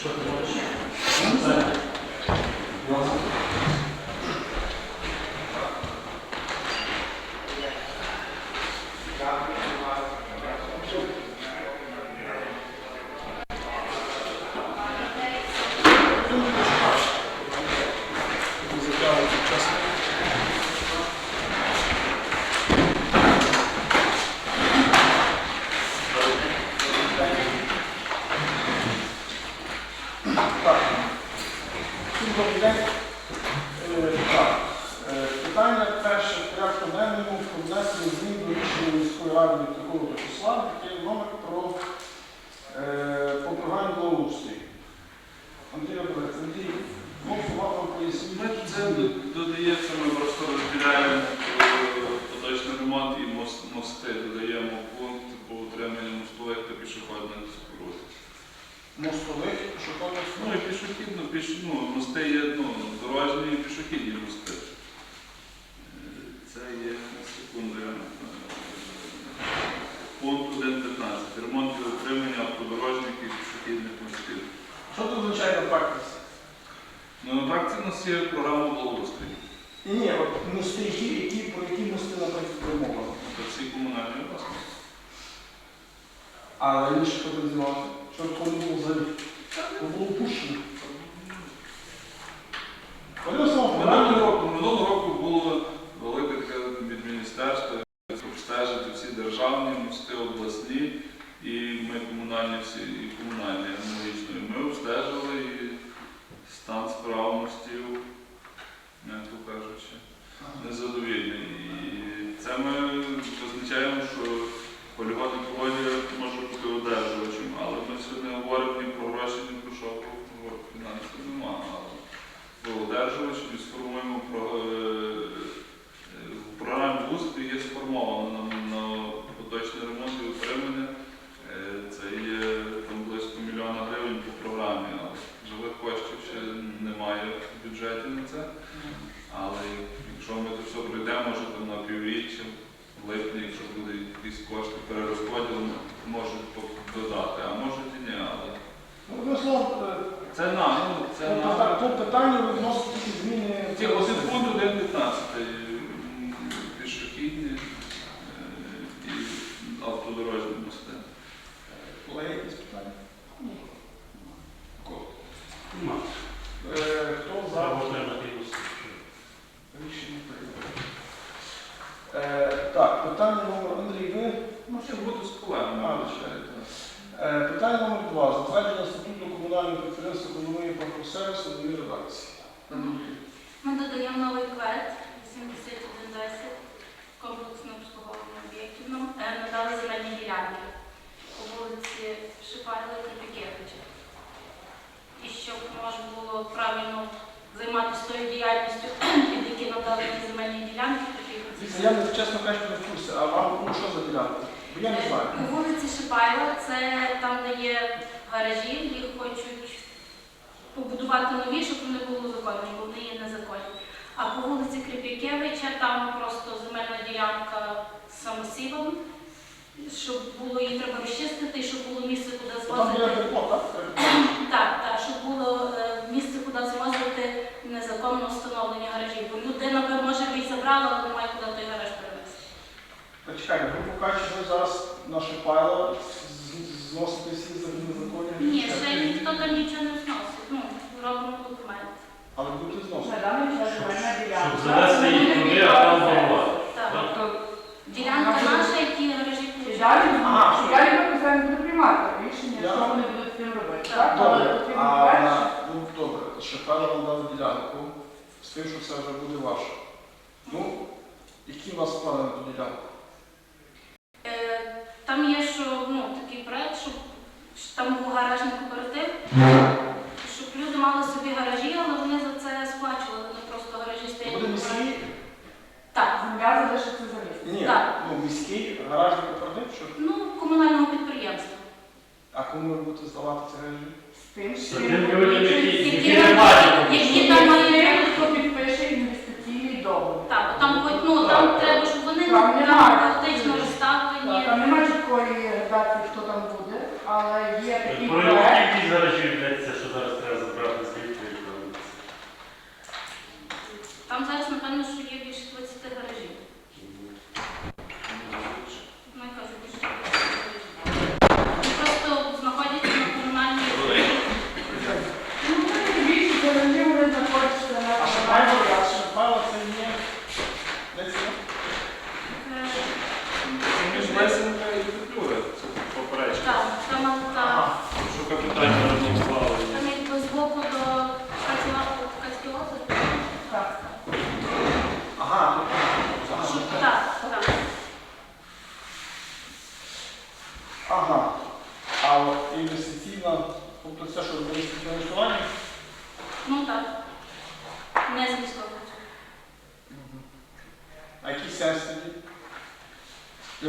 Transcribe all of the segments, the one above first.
Що ти можеш? Всім добрий день. Е, так, е, Питання перше в порядку денному про внесення змін до рішення міської ради від такого числа, який номер про е, по програмі благоустрій. Андрій Абрилець, Андрій, ну, вам Ми поясніть. це д- додається, ми просто розділяємо е, поточний ремонт і мос- мости додаємо пункт по утриманню мостових та пішохідних споруд. Мостових, там Ну і пішохідно, піш, ну, мости є ну, дорожні і пішохідні мости. Це є секунду. я, е, Пункт 1.15. Ремонт і утримання автодорожніх і пішохідних мостів. Що це означає на практиці? Ну, на практиці у нас є програма благоустрою. Ні, ні, от мости, які, про які мости, наприклад, мова. Це всі комунальні власності. А раніше це? Що не було? Це було пущено. Минулого року, минулого року було велике від міністерства обстежити всі державні мости обласні і ми комунальні всі і комунальні аналогічно. Ми обстежили і стан справності, м'яко кажучи, незадовільний. І це ми визначаємо, що полігон екологія може бути одержувачем, але ми сьогодні говоримо ні про гроші, ні про що, про фінансів немає. Але одержувач і сформуємо про е, програмі УСП є сформовано на, на поточний ремонт і утримання. Е, Це є там близько мільйона гривень по програмі, але живих коштів ще немає в бюджеті на це. Але якщо ми це все пройдемо, може там на півріччя, в липні, якщо буде якісь кошти перерозподіл, можуть додати, а можуть і ні. Але Ну, це нам, ну, це нам. Тут питання тільки зміни. Один пункт 1.15 м, пішохідні е, і автодорожні мости. Колеги, якісь питання? Кого? Нема. Е, Хто за? Треба отримати лист. Рішення прийнято. Е, Так, питання номер Андрій, ви? Може бути з колегами, А, вибачайте. Е, Питання номер два. Затвердження статуту комунального підприємства економії паркосервісу новій редакції. Ми додаємо новий квет 8110 комплексне обслуговування об'єктів. Нам е, надали земельні ділянки по вулиці Шипайло і Крипікевича. І щоб можна було правильно займатися тою діяльністю, під які надали ті земельні ділянки, Дивіться, такі Я чесно кажучи не в курсі, а вам ну, що за ділянка? Бо я не знаю. По вулиці Шипайло, це там, де є гаражі, їх хочуть побудувати нові, щоб вони були законні, бо вони є незаконні. А по вулиці Крипікевича там просто земельна ділянка з самосівом, щоб було її треба розчистити, щоб було місце, куди Там біля звозити. депо, так? Так, так, щоб було е, місце, куди звозити незаконно встановлені гаражі. Бо людина би може б і забрала, але немає куди той гараж перевезти. Так чекайте, ви покажете, що ви зараз наше пайло зносите всі за незаконні Ні, ще ніхто там нічого не зносить. Ну, робимо документ. Але будете зносити. Щоб завести їх туди, а там формувати. Так. Тобто, Ділянка наша, які гаражі і далі, Ага. і далі ми повинні буде приймати рішення, Я- що вони будуть з цим робити. Так. Але Добре, потрібно а перше. ну, добре, ще пайло вам дали ділянку, з тим, що це вже буде ваше. Ну, які у вас плани на ту ділянку? Там є що, ну, такий проект, щоб щоб там був гаражний кооператив, щоб люди мали собі гаражі, але вони за це сплачували, не просто гаражі стоять. буде міський? Так, Земля залишиться за місцем. Ні, Так. ну міський гаражний кооператив, що? ну, комунального підприємства. А кому ви будете здавати ці гаражі? З тим, З що тим людям, які- Які не там- бачать. які там мають хто підпише інвестиційний договір. Так, там хоч ну там треба, щоб вони Там там немає. radków, kto tam budy, ale je i Bo ja mam jakieś zaraziły w lecce, że zaraz teraz zaprawdę z tej chwili Tam zaraz na panu szli jakieś chwycy te zaraziły.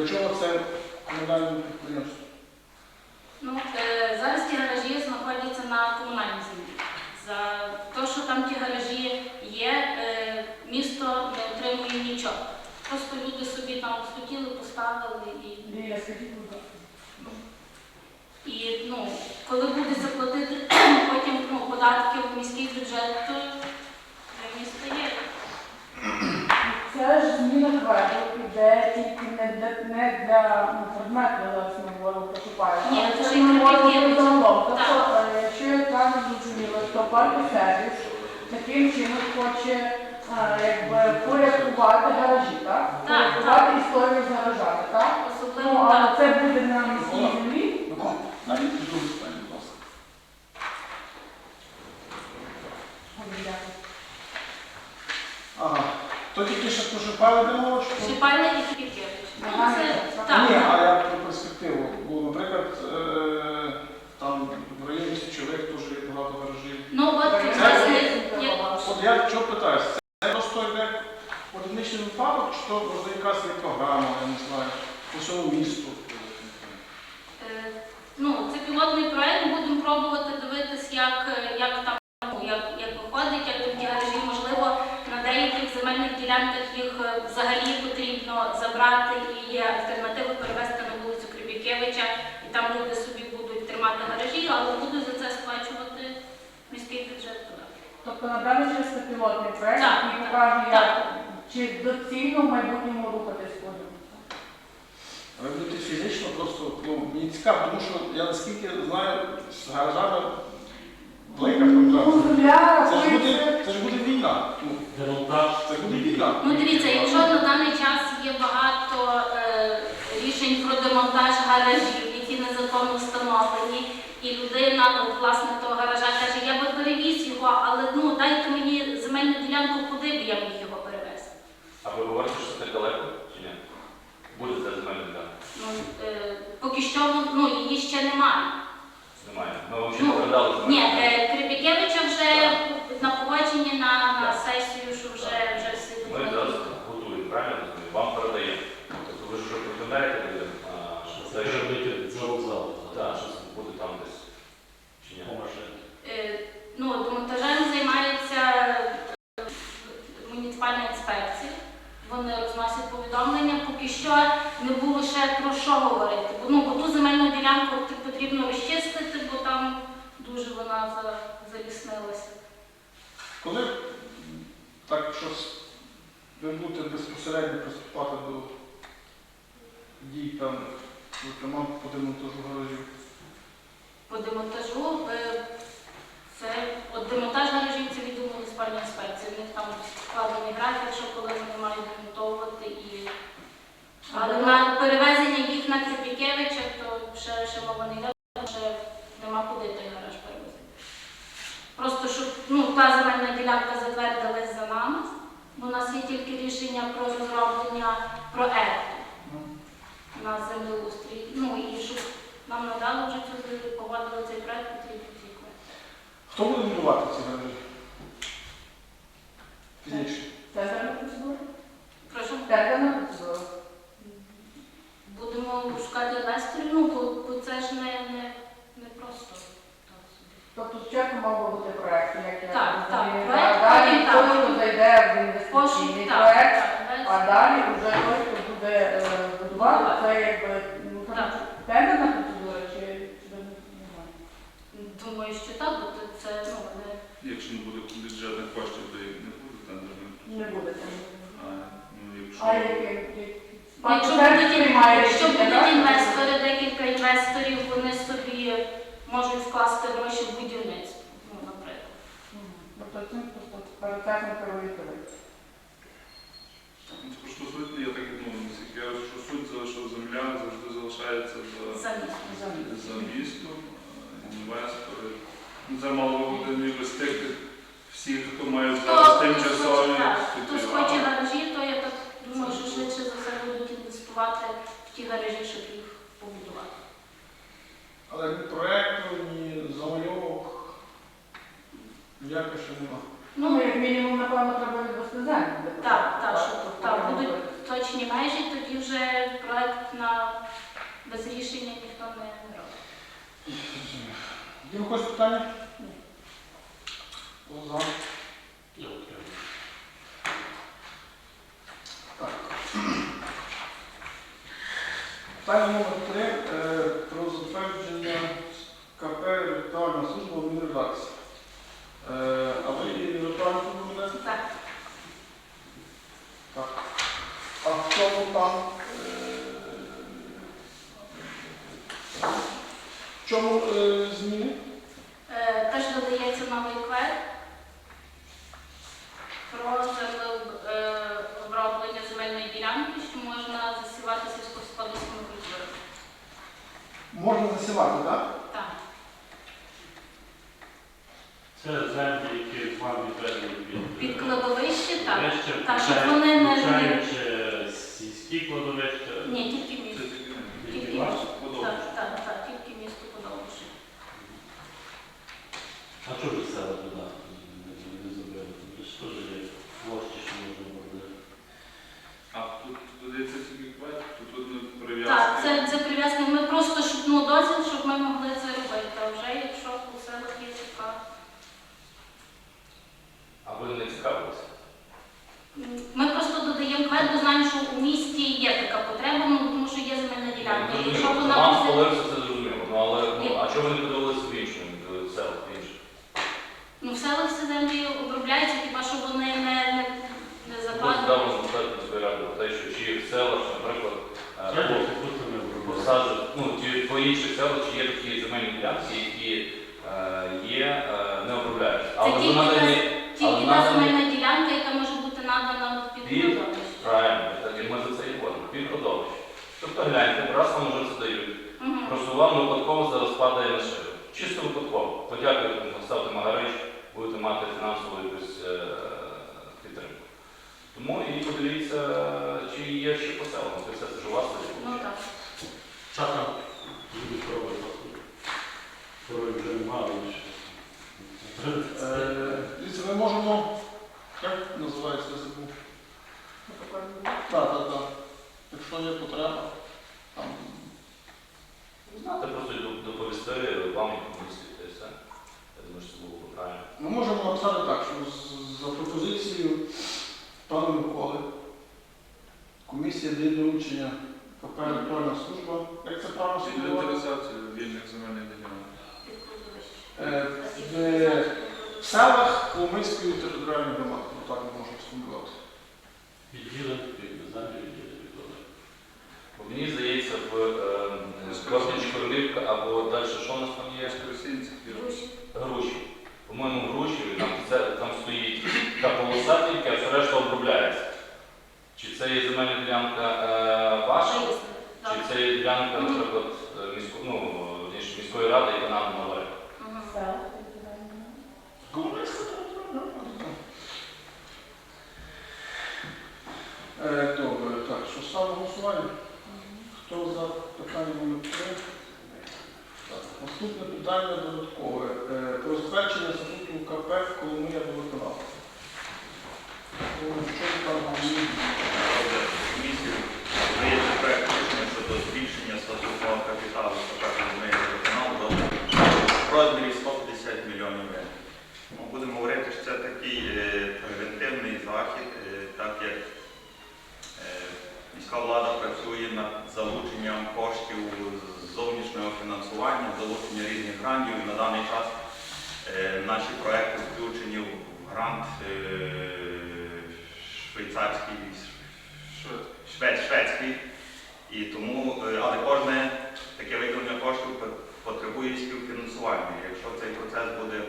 Для чого це комунальне підприємство? Ну, е, зараз ті гаражі знаходяться на комунальній землі. За те, що там ті гаражі є, е, місто не отримує нічого. Просто люди собі там схотіли, поставили і, Лілія, скажіть, будь ласка. і ну, коли буде заплатити потім ну, податки в міський бюджет, то для міста є. Це ж зміна квартал, іде тільки не для, не для ну, предмету, зараз ми говоримо про. Ні, Але це це ж ми говоримо загалом. Тобто, так. е, якщо я правильно зрозуміла, то парк сервіс таким чином хоче е, якби порядкувати гаражі, так? Так, Порядкувати історію з гаражами, так? Ну, але так. це буде на міській землі. Ну, навіть питання, будь ласка. Ага. То тільки що пошукали демовочку? Шипальне і Кипікевич. Ну, це, Ні, так. а я про перспективу. Бо, наприклад, е, там в районі Січових теж є багато гаражів. Ну, от Це- власне, як От я чого питаюся, це просто йде одиничний випадок, чи то можливо якась є програма, я не знаю, по всьому місту. Е, Ну, це пілотний проект, будемо пробувати дивитись, як, е, як там ну, як, як виходить, як там ті гаражі, можливо, на деяких земельних ділянках їх е, взагалі потрібно забрати і є альтернативи перевести на вулицю Крибікевича, і там люди собі будуть тримати гаражі, але будуть за це сплачувати міський бюджет. Тобто на даний час це пілотний проект, Так, який покаже, як чи доцільно в майбутньому рухатись ньому. Але бути фізично просто ну, мені цікаво, тому що я наскільки знаю, з гаражами велика проблема. Ну, земля Це ж буде, це ж буде війна. Ну, Демонтаж. це буде війна. Ну дивіться, якщо на даний час є багато е, рішень про демонтаж гаражів, які незаконно встановлені, і людина, ну, власне, того гаража каже, я би перевіз його, але ну дайте мені земельну ділянку, куди б я міг його перевезти. А ви говорите, що це далеко чи ні? Буде це земельна ділянка? Ну, е, поки що ну, її ще немає. Немає. Ми Ну, земельну Ні, ділянку. е, Крипікевича вже на погодженні на, на сесію, що вже, вже всі Ми зараз готуємо, правильно розумію? Вам передаємо. Тобто ви ж вже повідомляєте людям, а, що Це це. Так, що буде там десь. Чи ні? По машині. Е, Ну, демонтажем займається е, муніципальна інспекція. Вони розносять повідомлення. Поки що не було ще про що говорити. Бо, ну, бо ту земельну ділянку т- потрібно розчистити, дуже вона заліснилася. Коли так щось ви будете безпосередньо приступати до дій певних, зокрема по демонтажу гаражів. По демонтажу це от демонтаж гаражів це відомо муніципальна інспекція. У них там складений графік, що коли вони мають демонтовувати і. Але на перевезення їх на Крипікевича, то ще, ще мова не йде, тому що нема куди той. Просто щоб ну, та земельна ділянка затвердилась за нами, бо у нас є тільки рішення про розроблення проекту на землеустрій. Ну і щоб нам надали вже цю землю, погодили цей проект, потрібно проект. Хто буде будувати ці гаражі? Фізично. Тендерна процедура? Прошу, Тендерна процедура. будемо шукати інвесторів, ну бо, бо це ж не, не, не просто. так собі. Тобто спочатку мав би бути проект, як я Так, так, проект, а далі потім так. той, хто зайде в Пошук, інвестиційний так, проект, так, а далі вже той, хто буде е, будувати, це якби ну, там Так. тендерна процедура чи, чи не. Думаю, що так, бо це- це ну, не Якщо не буде бюджетних коштів, то і не буде тендерних. Не буде тендерна. А, ну, якщо... А який? як- Якщо Пан приймає якщо рішення, будуть так? інвестори, декілька інвесторів, можуть вкласти гроші в будівництво, ну, наприклад. Тобто цим просто процесом керуєте ви. Ну, суть, я так і думаю, я розумію, що суть залишила земля завжди залишається за, за містом. інвестори. Ну, Це мало би бути ніби всіх, хто має зараз тимчасові хтось хоче гаражі, то я так думаю, що швидше за все будуть інвестувати в ті гаражі, щоб їх побудувати. Але ні проєкту, ні замальовок ніяке ще нема. Ну, Ну, як мінімум, напевно, треба відвести землю. Так, так, що- тут так, будуть точні межі, тоді вже проект на без рішення ніхто не робить. Є когось питання? Хто За. Так. Питання номер три е, про затвердження КП служба в редакції. Е, А ви її віртуальну службу ведете? Так. Так. А в чому там? е, В чому е, зміни? Теж додається новий квет про землеоброблення земельної ділянки, що можна засівати сільськогосподарськими культурами. Можна засівати, так? Так. Це землі, які з вами відведені під Під кладовище, так. Так, щоб вони не- включаючи сільські кладовища. Ні, тільки місто. Це тільки Тільки Тільки ваше? місто. подобається. Так, так, так, тільки місто подовжує. А чого ж села туди не- не зробили? Тут ж теж є площі, що можна робити. А тут додається тільки квет, тут тут не Так, прив'язки. це, це прив'язка. Ми просто щоб ну, дозвіл, щоб ми могли це робити. А вже якщо у селах є така. А ви не цікавилися? Ми просто додаємо квет, бо знаємо, що у місті є така потреба, ну тому що є земельна ділянка. І Якщо Зрозуміло. вона Вам буде. сподобався, це зрозуміло. Ну, але ну, Ні. а чого ви не подивилися в іншому, в селах в інших? Ну, в селах всі землі обробляються, хіба що вони не, не, не Ось закладені. давно запитати міської ради про те, що чи в селах, наприклад, е, Це як будто не вробили. Посаджу, ну, по інших селах, чи є такі земельні ділянки, які е, є, е, не обробляють. Але тільки не Тільки Але та земельна ділянка, яка може бути надана під Під- правильно, так і ми за це і говоримо, під родовище. Тобто гляньте, раз вам вже це дають. Мгм. Просто вам випадково зараз падає на шию. Чисто випадково. Подякуйте, поставте Магарич, будете мати фінансову якусь е, підтримку. Тому і подивіться, чи є ще по селам. Це все ж у вас. Ну так. Там? Люди пробують. Порой вже немає. Е, Дивіться, ми можемо. Як називається забув? Так, так, так. Якщо є потреба, там. Знати просто доп- доповісти вам і комісії, та й все. Я думаю, що це було б правильно. Ми можемо написати так, що за пропозицією пана Миколи комісія дає доручення КП «Електронна служба. Як це правильно сформулювати? Інвентаризація вільних земельних ділянок. Кладовище. Е, В селах Коломийської територіальної громади, ну так ми можемо сформулювати. Відділення, землі відділення. Бо мені здається, в Корнич Королівка або далі, що у нас там є? Воскресінці. Груші. Груші. По-моєму, груші, там, це, там стоїть та полоса тільки, а все решта обробляється. Чи це є земельна ділянка е, ваша, Виїзди. чи це є ділянка, Мгм. наприклад, е, місько, ну, ніж міської ради, яка нам належить? Мгм. Е, Добре, так, що ставимо голосування? Хто за питання номер 3? Так, Наступне питання додаткове. Е, Про затвердження статуту КП Коломия. Ну, Що там головні? Щодо збільшення статутного капіталу в розмірі 150 мільйонів гривень. Ну, Будемо говорити, що це такий е, превентивний захід, е, так як е, міська влада працює над залученням коштів зовнішнього фінансування, залучення різних грантів. На даний час е, наші проекти включені в грант е, швейцарський шведський. І тому, е, але кожне таке виконання коштів пот- потребує співфінансування. Якщо цей процес буде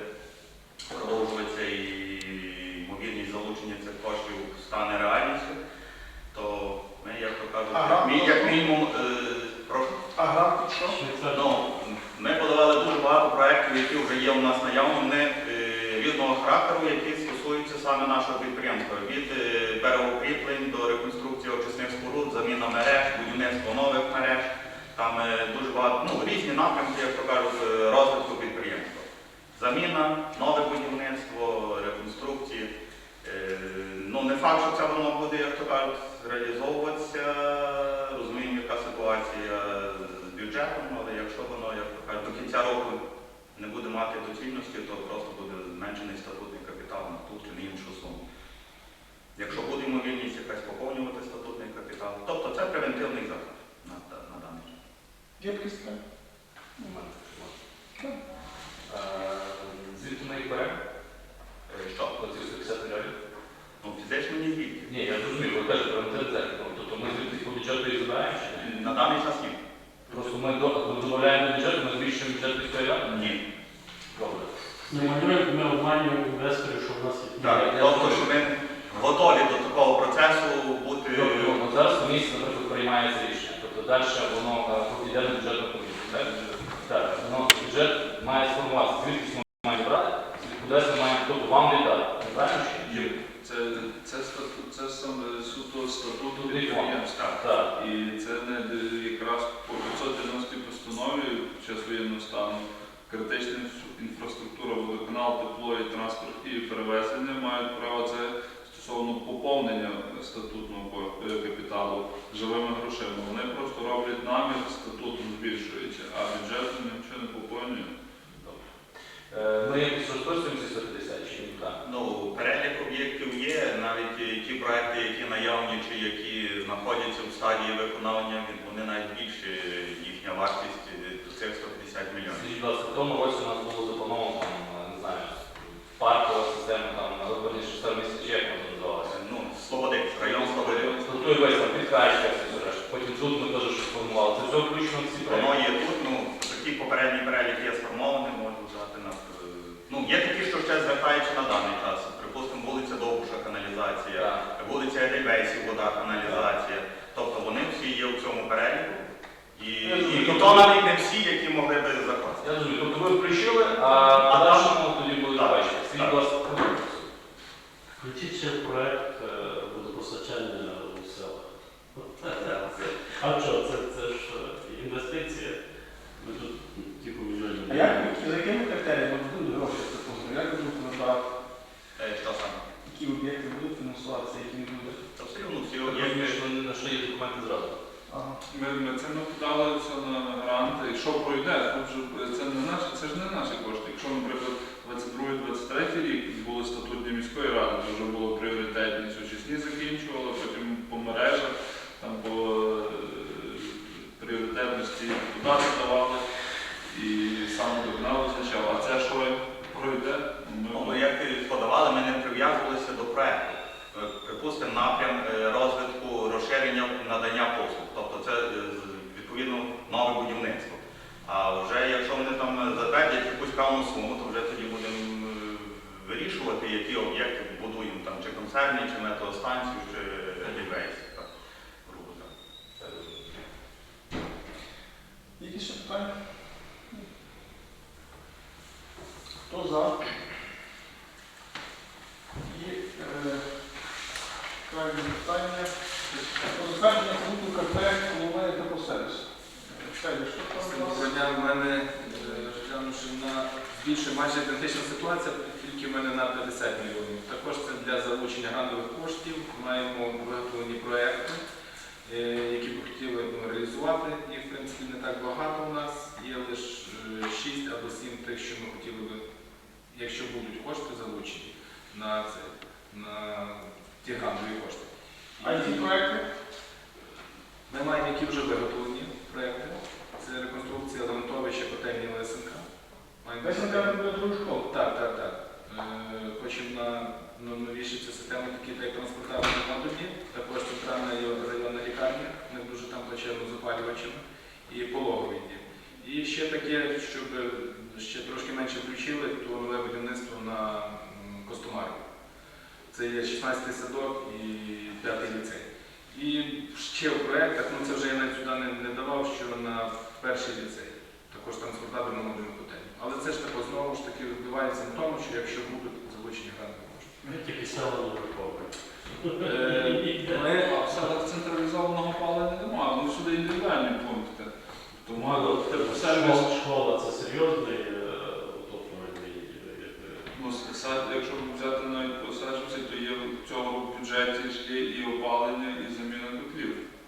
продовжуватися і ймовірність залучення цих коштів стане реальністю, то ми, як то кажуть, Ага. як, мі- як мінімум, е, прошу. А грант під що? Швейцарія. Ну, ми подавали дуже багато проєктів. які вже є у нас наявні, вони е, різного характеру, які стосуються саме нашого підприємства. Від е, берегоукріплень до реконструкції очисних споруд, заміна мереж, будівництво нових мереж. Там е, дуже багато ну, як то кажуть, е, розвитку підприємства. Заміна, нове будівництво, реконструкції. Е, Ну, не факт, що це воно буде, як то кажуть, реалізовуватися. Розуміємо, яка ситуація з бюджетом, але якщо воно, як то кажуть, до кінця року не буде мати доцільності, то просто буде зменшений статутний капітал на ту чи на іншу суму. Якщо буде ймовірність якась поповнювати статутний капітал, тобто це превентивний захід на, на даний час. Є якісь питання? Е, Звідки ми їх беремо? Е, Що? Оці 150 мільйонів? Ну, фізично не звідки. Ні, я розумію, ви кажете про інтернет. Тобто ми звідти по бюджету їх забираємо чи ні? На даний час ні. Просто ми до- ми додаємо до бюджету, ми збільшуємо бюджет міської ради? Ні. Добре. Ми малюємо, ми обманюємо інвесторів, що в нас є. Так, я тобто, розумію. що ми готові до такого процесу бути. Тобто, от зараз комісія, наприклад, приймається рішення. Тобто далі воно е, йде на бюджетну комісію. Так? Так, воно бюджет має сформуватися. Звідки ми маємо брати, кудись ми маємо, тобто вам віддати. Не правильно чи ні? Це, це, статут, це саме суто статуту Реформа. підприємства. Так. І це не д- якраз по 590 постанові в час воєнного стану критична інфраструктура, водоканал, тепло і транспорт і перевезення мають право це стосовно поповнення статутного капіталу живими грошима. Вони просто роблять намір статутом збільшуючи, а бюджетом нічого не поповнює. Е, Ми якось 150 чи ні? Ну, перелік об'єктів є, навіть е, ті проекти, які наявні чи які знаходяться в стадії виконання, вони навіть більше їхня вартість е, цих 150 мільйонів. Скажіть, будь ласка, в тому році у нас було заплановано там, е, не знаю, паркова система, там, сервіс, чи як вона називалася? Ну, Слободець, район Слободець. Тобто і весь там підкачка, все це. Потім тут ми теж щось формували. Це все включено в ці Воно є тут, ну, такий попередній перелік є сформований, можу взяти на. е, Ну, є такі, що ще звертаються на даний час. Припустимо, вулиця Довбуша, каналізація, вулиця Рейвейсів, вода, каналізація. Тобто вони всі є в цьому переліку. І, і, і то навіть не всі, які могли би закласти. Я розумію, тобто ви включили, а подальшому тоді будуть Так, бачити. Скажіть, так. будь ласка, Включіть ще проект е, водопостачання у селах. А що, це, це ж е, інвестиція. Ми тут типу мільйонів. А як ви- за якими критеріями будуть гроші це позиція? Як ви будете вибирати, Е, Що саме? які об'єкти будуть фінансуватися, які не будуть? Це все одно всі Я об'єкти. розумію, що на що є документи зразу. Ага. Ми, ми це ми подали все на гранти. Якщо пройде, тут же це не наші, це ж не наші кошти. Якщо, наприклад, 22-23 рік були статутні міської ради, то вже було пріоритетність очисні закінчували, потім по мережах, там по е, пріоритетності депутати давали і саме виконав визначав. А це що пройде? Ну, ми як і подавали, ми не прив'язувалися до проекту. Е, Припустимо, напрям е, розвитку розширення надання послуг. Тобто це е, з- відповідно нове будівництво. А вже якщо вони там затвердять якусь певну суму, то вже тоді будемо е, вирішувати, які об'єкти будуємо, там, чи концерні, чи метеостанцію, чи релівейс. Так, грубо так. Це розумію. Які ще питання? Хто за? І е, крайнє питання. Про затвердження пункту КП головне теплосервісу. Дня, в мене, е, глянувши на більше майже ідентична ситуація, тільки в мене на 50 мільйонів. Також це для залучення грантових коштів. Маємо виготовлені проекти, е, які б хотіли ну, реалізувати. Їх, в принципі, не так багато у нас. Є лише 6 або 7 тих, що ми хотіли би, якщо будуть кошти залучені на це, на ті грантові кошти. А які проекти? Ми маємо які вже виготовлені проекти. Це реконструкція ґрунтовища котельні Лисенка. На буде другу школу. Так, так, так. Е, Хочемо на, на новіші ці системи, такі та як транспортабельні модулі, також центральна районна лікарня, не дуже там плачевно з опалювачами, і пологові. І ще таке, щоб ще трошки менше включили, то нове будівництво на м, Костомарі. Це є 16-й садок і 5-й ліцей. І ще в проєктах, ну це вже я навіть сюди не, не давав, що на перший ліцей. Також транспортабельну модульну котельню. Але це ж тако знову ж таки відбувається на тому, що якщо будуть залучені грантові кошти. Ми тільки села не враховуємо. Е, Ми А в селах централізованого опалення немає, ну всюди індивідуальні пункти. Тому типу, сервіс, школа, це серйозний е, утоплювальний. е, ну, якщо взяти навіть по то є в цього в бюджеті і опалення, і заміна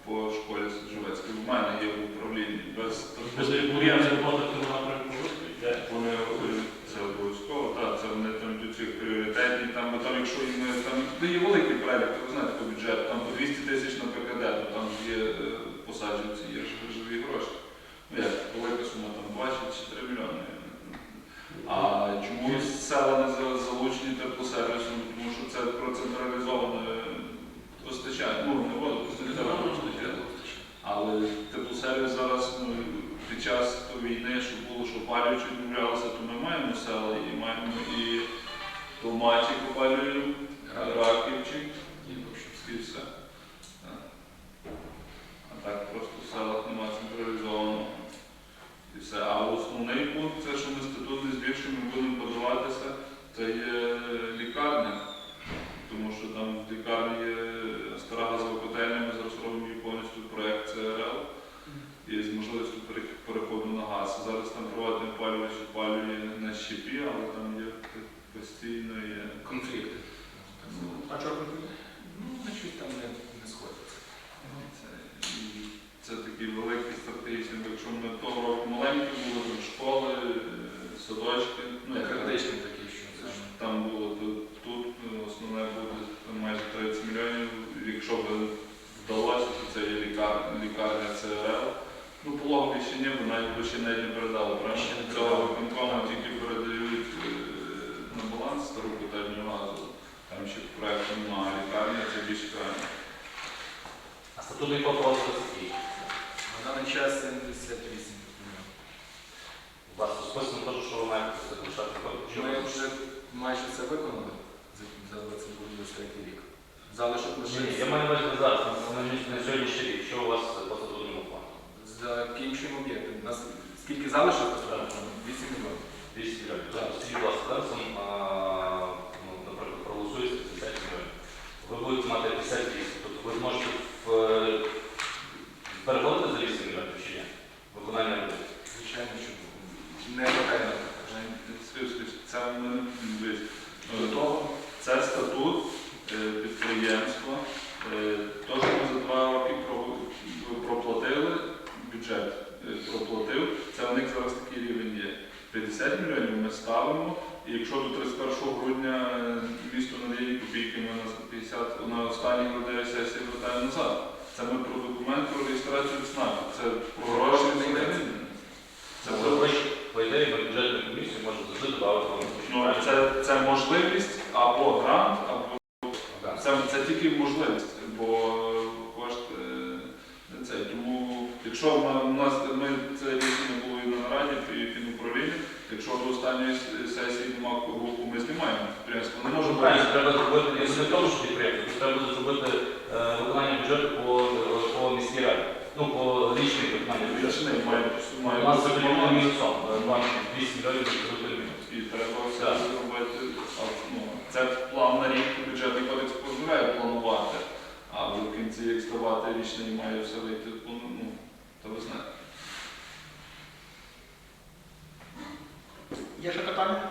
по школі Саджовецькій. В мене є в управлінні без йде. Вони е, це обов'язково, так, це вони там до цих пріоритетні, там, бо там, якщо їм там ну, є великий перелік, ви знаєте, по бюджету, там по 200 тисяч на опалювач опалює на щепі, але там є постійно є. конфлікти. ну, А чого конфлікт? Ну, значить, там не, не сходиться. Це, це такий великий стратегічний, якщо ми того року маленькі були, там школи, е, садочки, ну як Критичний такий, що Це ж там було то тут е, основне буде майже 30 мільйонів. Якщо б вдалося, то це є лікар, лікарня ЦРЛ. Ну, пологові ще ні, бо навіть бо ще навіть не передали. Правильно? Ще не Цього передали. виконкому тільки передають е, на баланс стару котельню газу. Там ще проєкту немає. Лікарня це більш крайне. А статутний вопрос який? на даний час 78 мільйонів. У вас розписано теж, що ви маєте залишати Ми вже майже це виконали за- за 22 рік. Залишок лише ні, я маю на увазі зараз, на, сьогоднішній рік. Що у вас по статутному плану? Закінчуємо об'єкти. У нас скільки залишок? 8 мільйонів. 200 мільйонів. Так, скажіть, будь ласка, зараз, а, ну, наприклад, проголосується 50 мільйонів. Ви будете мати 58. Тобто ви зможете в, е, переводити за 8 мільйонів чи ні? Виконання робіт. Звичайно, що не скажіть, Це ми До того Це статут е, підприємства. Е, То, що ми за два роки про- проплатили, бюджет е, проплатив, це у них зараз такий рівень є. 50 мільйонів ми ставимо, і якщо до 31 грудня е, місто надає копійки, ми на 50, на останній грудневій сесії вертаємо назад. Це ми про документ про реєстрацію ЦНАПу. Це про гроші не йде. Це Це про ви, по ідеї, на бюджетну комісію можете завжди додати вам. Ну, це, це можливість або грант, або Так. це, це тільки можливість, бо кошти не це. Тому, якщо в на- у нас ми це рішення було і на нараді, і фінуправління, якщо до останньої с- сесії немає руху, ми знімаємо підприємство. Не може Може, бути. правильно, треба зробити не в тому, що підприємство, треба буде зробити е, виконання бюджету по, по міській раді. Ну, по річній виконання бюджету. Рішення має У має нас бути абсолютно план. мінусом. е, Вам 200 мільйонів абсолютно мінус. І треба все Так. зробити. А, ну, Це план на рік, бюджетний кодекс дозволяє планувати, а в кінці як ставати річний має все вийти, ну, ну, то ви знаєте. Є ще питання?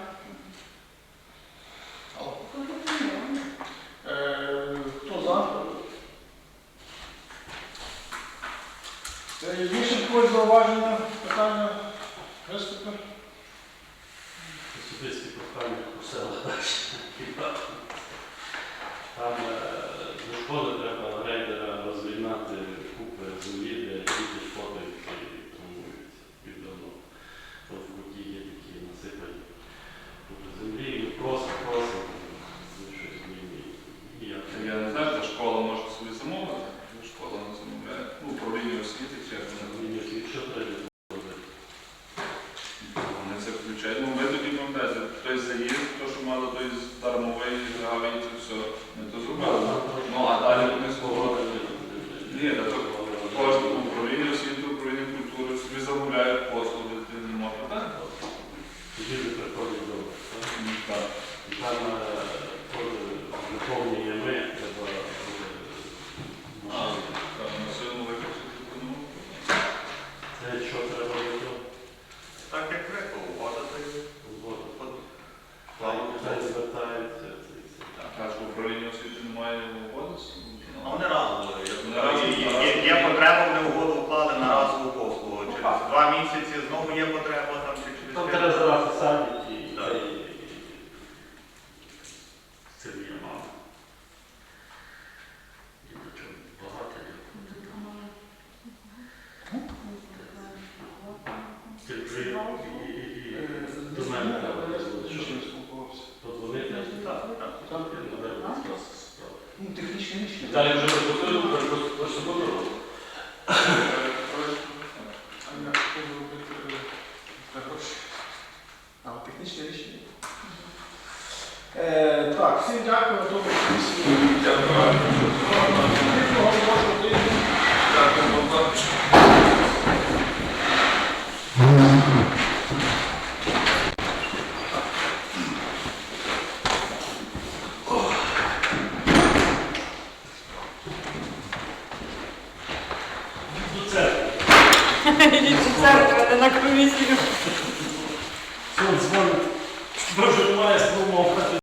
Ти вже до мене спілкувався. Далі вже просто подорожу.